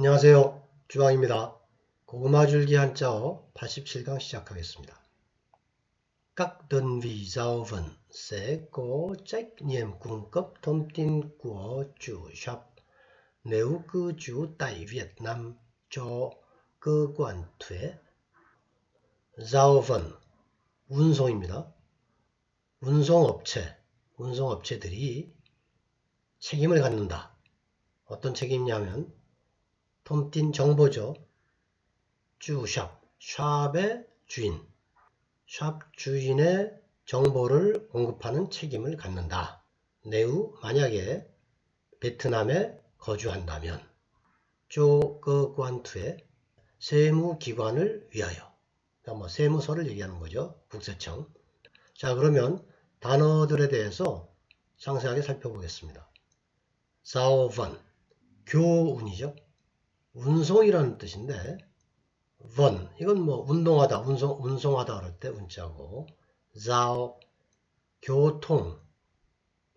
안녕하세요. 주왕입니다. 고구마 줄기 한자어 87강 시작하겠습니다. Tin của chủ shop nếu cư trú tại Việt Nam cho cơ quan thuế. giao vận 운송입니다. 운송업체, 운송업체들이 책임을 갖는다. 어떤 책임이냐면 톰틴 정보죠. 주샵, 샵의 주인, 샵 주인의 정보를 공급하는 책임을 갖는다. 내우 만약에 베트남에 거주한다면 쪼거관투의 세무기관을 위하여 그러니까 뭐 세무서를 얘기하는 거죠. 국세청. 자 그러면 단어들에 대해서 상세하게 살펴보겠습니다. 사오번 교운이죠. 운송이라는 뜻인데 번 이건 뭐 운동하다 운송 운송하다 그럴 때 운자고 자오 교통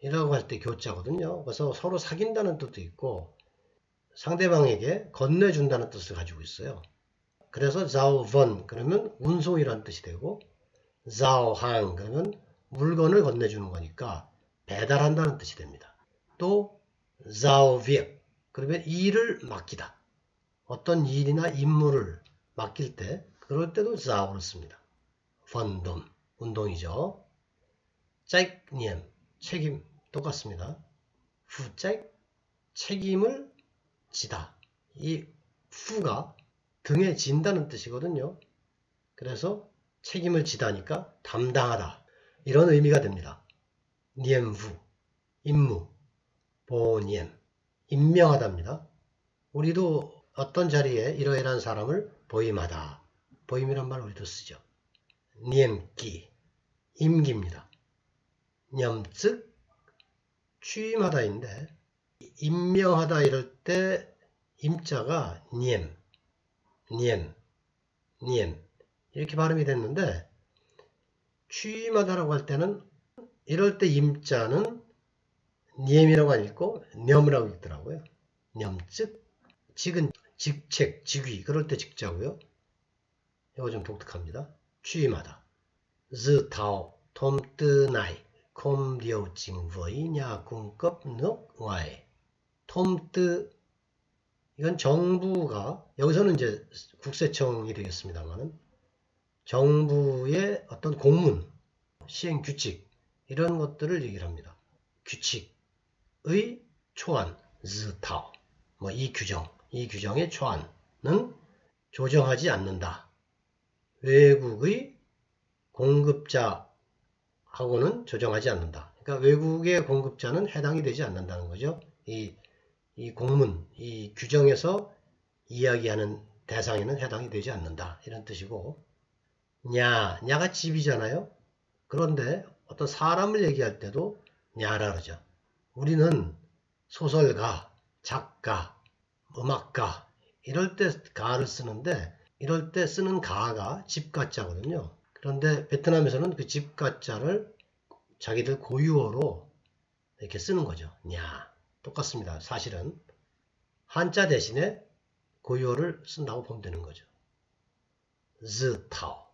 이라고 할 때 교자거든요. 그래서 서로 사귄다는 뜻도 있고 상대방에게 건네준다는 뜻을 가지고 있어요. 그래서 자오번 그러면 운송이라는 뜻이 되고 자오 항 그러면 물건을 건네주는 거니까 배달한다는 뜻이 됩니다. 또 자오비ek 그러면 일을 맡기다. 어떤 일이나 임무를 맡길 때 그럴 때도 자오를 씁니다. 번돔 운동이죠. 짝님 책임 똑같습니다. 후짝 책임을 지다. 이 후가 등에 진다는 뜻이거든요. 그래서 책임을 지다니까 담당하다. 이런 의미가 됩니다. 니엠후 임무 보니엠 임명하답니다. 우리도 어떤 자리에 이러이러한 사람을 보임하다. 보임이란 말 우리도 쓰죠. 니엠기 임기입니다. 념즉 취임하다인데 임명하다 이럴 때 임자가 님, 님, 님 이렇게 발음이 됐는데 취임하다라고 할 때는 이럴 때 임자는 니엠이라고 안 읽고 념이라고 읽더라고요. 념즉 직은 직책, 직위 그럴 때 직자고요. 이거 좀 독특합니다. 취임하다. 즈타오 톰뜨나이 cấp nước ngoài. 톰뜨 이건 정부가 여기서는 이제 국세청이 되겠습니다만은 정부의 어떤 공문, 시행 규칙 이런 것들을 얘기를 합니다. 규칙의 초안, 즈타오 뭐 이 규정, 이 규정의 초안은 조정하지 않는다. 외국의 공급자하고는 조정하지 않는다. 그러니까 외국의 공급자는 해당이 되지 않는다는 거죠. 이, 이 공문, 이 규정에서 이야기하는 대상에는 해당이 되지 않는다. 이런 뜻이고, 냐, 냐가 집이잖아요. 그런데 어떤 사람을 얘기할 때도 냐라 그러죠. 우리는 소설가, 작가, 음악가 이럴 때 가를 쓰는데 이럴 때 쓰는 가가 집가자거든요. 그런데 베트남에서는 그 집가자를 자기들 고유어로 이렇게 쓰는 거죠. 냐 똑같습니다. 사실은 한자 대신에 고유어를 쓴다고 보면 되는 거죠. 즈타오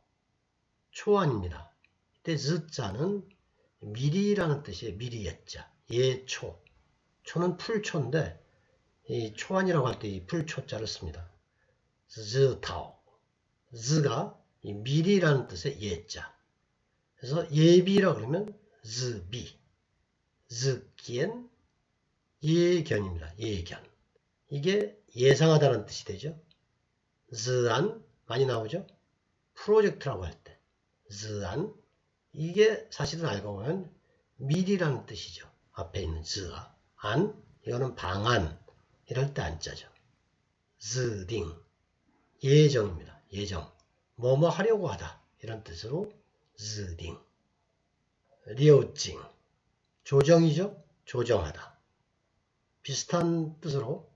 초안입니다. 이때 즈자는 미리라는 뜻이에요. 미리였자 예초 초는 풀초인데 이 초안이라고 할 때이 풀초자를 씁니다. 즈타오. 즈가 이 미리라는 뜻의 예자. 그래서 예비라 그러면 즈비. 즈기엔 예견입니다. 예견. 이게 예상하다는 뜻이 되죠. 즈안 많이 나오죠. 프로젝트라고 할 때. 즈안 이게 사실은 알고 보면 미리라는 뜻이죠. 앞에 있는 즈가. 안 이거는 방안 이럴 때 안 짜죠. 즈딩. 예정입니다. 예정. 뭐뭐 하려고 하다. 이런 뜻으로 즈딩. 리오징. 조정이죠. 조정하다. 비슷한 뜻으로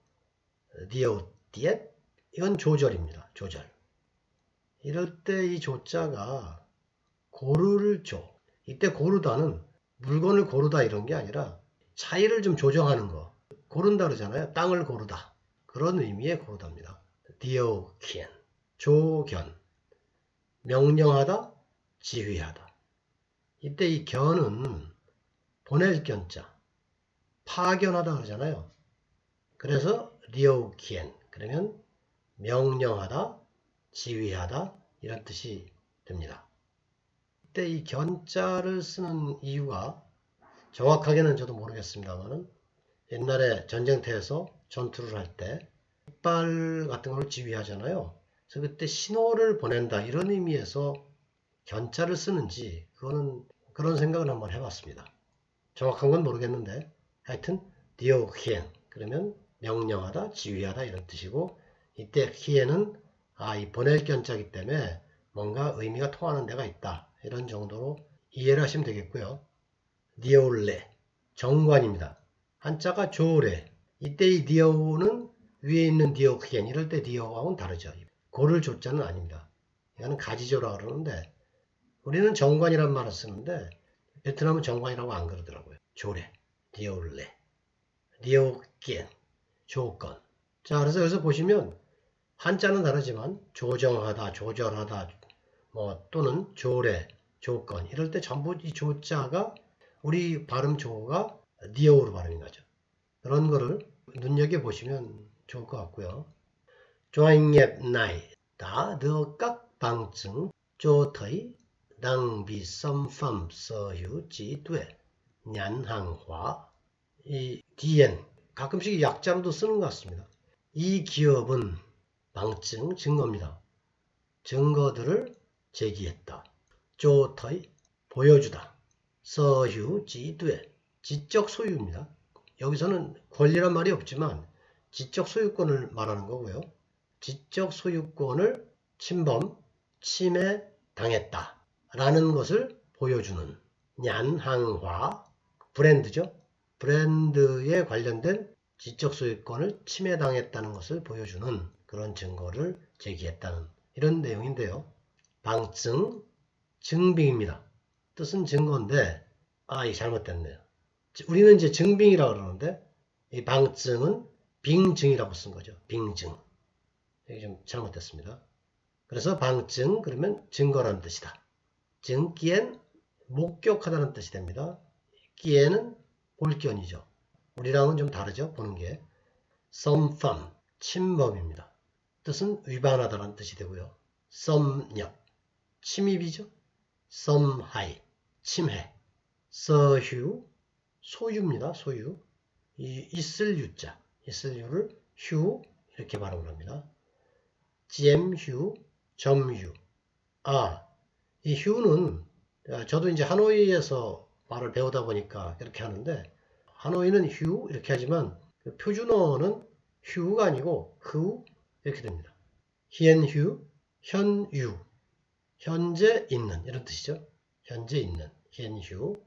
리오띠엣? 이건 조절입니다. 조절. 이럴 때 이 조자가 고르를 줘. 이때 고르다는 물건을 고르다 이런 게 아니라 차이를 좀 조정하는 거 고른다 그러잖아요. 땅을 고르다. 그런 의미의 고도입니다. 디오키엔, 조견, 명령하다, 지휘하다. 이때 이 견은 보낼 견자, 파견하다 그러잖아요. 그래서 리오키엔 그러면 명령하다, 지휘하다 이런 뜻이 됩니다. 이때 이 견자를 쓰는 이유가 정확하게는 저도 모르겠습니다만은 옛날에 전쟁터에서 전투를 할 때 깃발 같은 걸 지휘하잖아요. 그래서 그때 신호를 보낸다 이런 의미에서 견자를 쓰는지 그거는 그런 생각을 한번 해봤습니다. 정확한 건 모르겠는데 하여튼 디오히엔 그러면 명령하다 지휘하다 이런 뜻이고 이때 히엔은 아 이 보낼 견자기 때문에 뭔가 의미가 통하는 데가 있다 이런 정도로 이해를 하시면 되겠고요. 디올레 정관입니다. 한자가 조레 이때 이 디오는 위에 있는 디오히엔 이럴 때 디오하고는 다르죠. 고를 조자는 아닙니다. 이거는 가지조라 그러는데 우리는 정관이란 말을 쓰는데 베트남은 정관이라고 안 그러더라고요. 조레, 디올레, 디오겐, 조건. 자, 그래서 여기서 보시면 한자는 다르지만 조정하다, 조절하다, 뭐 또는 조례, 조건 이럴 때 전부 이 조자가 우리 발음 조가 니오로 발음인 거죠. 그런 거를 눈여겨 보시면 좋을 것 같고요. 조잉앱 나이 다 더 깍 방증 조터이 낭비 썸펌 서유 지되 냔항화 이 디엔 가끔씩 약자로도 쓰는 것 같습니다. 이 기업은 방증 증거입니다. 증거들을 제기했다. 조터이 보여주다. 서유 지되 지적 소유입니다. 여기서는 권리란 말이 없지만 지적 소유권을 말하는 거고요. 지적 소유권을 침범, 침해 당했다. 라는 것을 보여주는 냔항화 브랜드죠. 브랜드에 관련된 지적 소유권을 침해당했다는 것을 보여주는 그런 증거를 제기했다는 이런 내용인데요. 방증, 증빙입니다. 뜻은 증거인데, 아, 이 잘못됐네요. 우리는 이제 증빙이라고 그러는데, 이 방증은 빙증이라고 쓴 거죠. 빙증. 이게 좀 잘못됐습니다. 그래서 방증, 그러면 증거라는 뜻이다. 증기엔 목격하다는 뜻이 됩니다. 기에는 볼견이죠. 우리랑은 좀 다르죠. 보는 게. 썸팜, 침범입니다. 뜻은 위반하다는 뜻이 되고요. 썸nhập, 침입이죠. 썸하이, 침해. 서휴, 소유입니다. 소유. 이 있을 유자, 있을 유를 휴 이렇게 발음을 합니다. 잼휴, 점휴. 아, 이 휴는 저도 이제 하노이에서 말을 배우다 보니까 그렇게 하는데 하노이는 휴 이렇게 하지만 그 표준어는 휴가 아니고 흐 이렇게 됩니다. 히엔휴, 현유, 현재 있는 이런 뜻이죠. 현재 있는 히엔휴.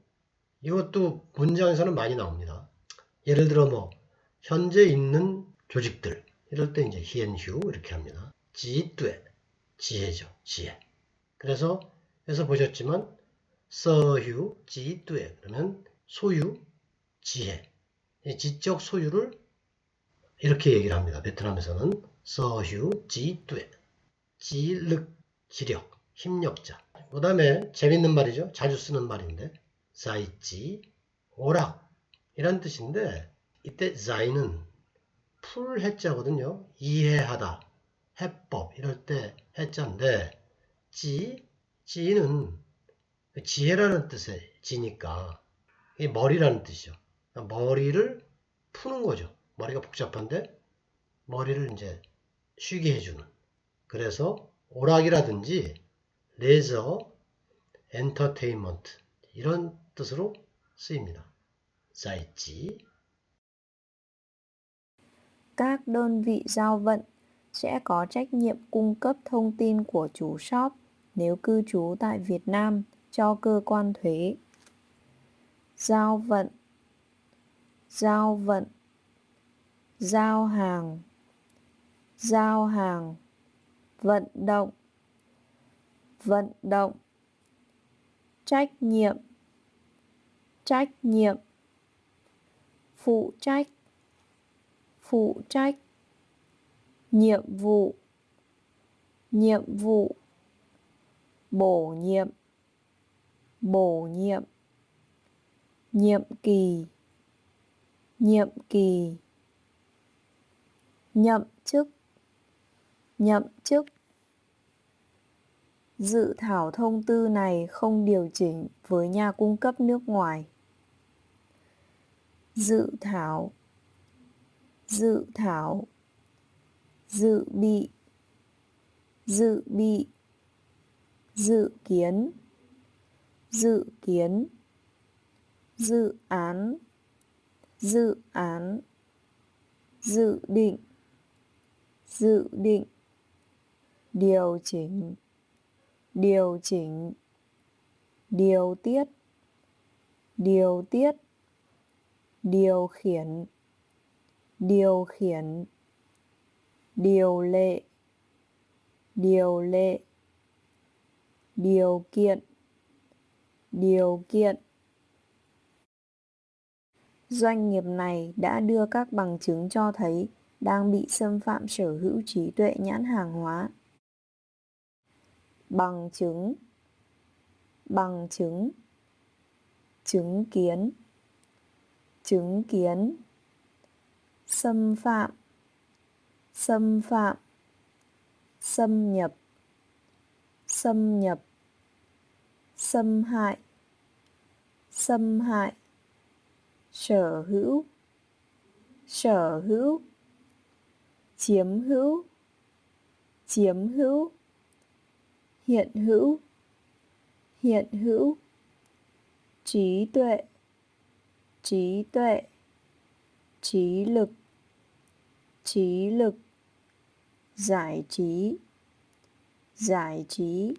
이것도 문장에서는 많이 나옵니다. 예를 들어 뭐 현재 있는 조직들 이럴 때 이제 히엔휴 이렇게 합니다. 지되 지혜죠. 지혜. 그래서 그래서 보셨지만 서휴 지되 그러면 소유 지혜 지적 소유를 이렇게 얘기를 합니다. 베트남에서는 서휴 지되 지lực 지력 힘력자 그 다음에 재밌는 말이죠. 자주 쓰는 말인데 자이지 오락 이란 뜻인데 이때 자이는 풀 해자거든요. 이해하다 해법 이럴 때 해자인데 지 지는 지혜라는 뜻의 지니까 이 머리라는 뜻이죠. 그러니까 머리를 푸는 거죠. 머리가 복잡한데 머리를 이제 쉬게 해주는. 그래서 오락이라든지 레저, 엔터테인먼트 이런 뜻으로 쓰입니다. 자이지 Các đơn vị giao vận sẽ có trách nhiệm cung cấp thông tin của chủ shop nếu cư trú tại Việt Nam cho cơ quan thuế. Giao vận Giao vận Giao hàng Giao hàng Vận động Vận động Trách nhiệm Trách nhiệm. Phụ trách. Phụ trách. Nhiệm vụ. Nhiệm vụ. Bổ nhiệm. Bổ nhiệm. Nhiệm kỳ. Nhiệm kỳ. Nhậm chức. Nhậm chức. Dự thảo thông tư này không điều chỉnh với nhà cung cấp nước ngoài dự thảo. Dự thảo. Dự bị. Dự bị. Dự kiến. Dự kiến. Dự án. Dự án. Dự định. Dự định. Điều chỉnh. Điều chỉnh. Điều tiết. Điều tiết điều khiển điều khiển, điều lệ điều lệ, điều kiện điều kiện. Doanh nghiệp này đã đưa các bằng chứng cho thấy đang bị xâm phạm sở hữu trí tuệ nhãn hàng hóa. Bằng chứng bằng chứng chứng kiến chứng kiến. Xâm phạm. Xâm phạm. Xâm nhập. Xâm nhập. Xâm hại. Xâm hại. Sở hữu. Sở hữu. Chiếm hữu. Chiếm hữu. Hiện hữu. Hiện hữu. Trí tuệ trí tuệ trí lực trí lực giải trí giải trí.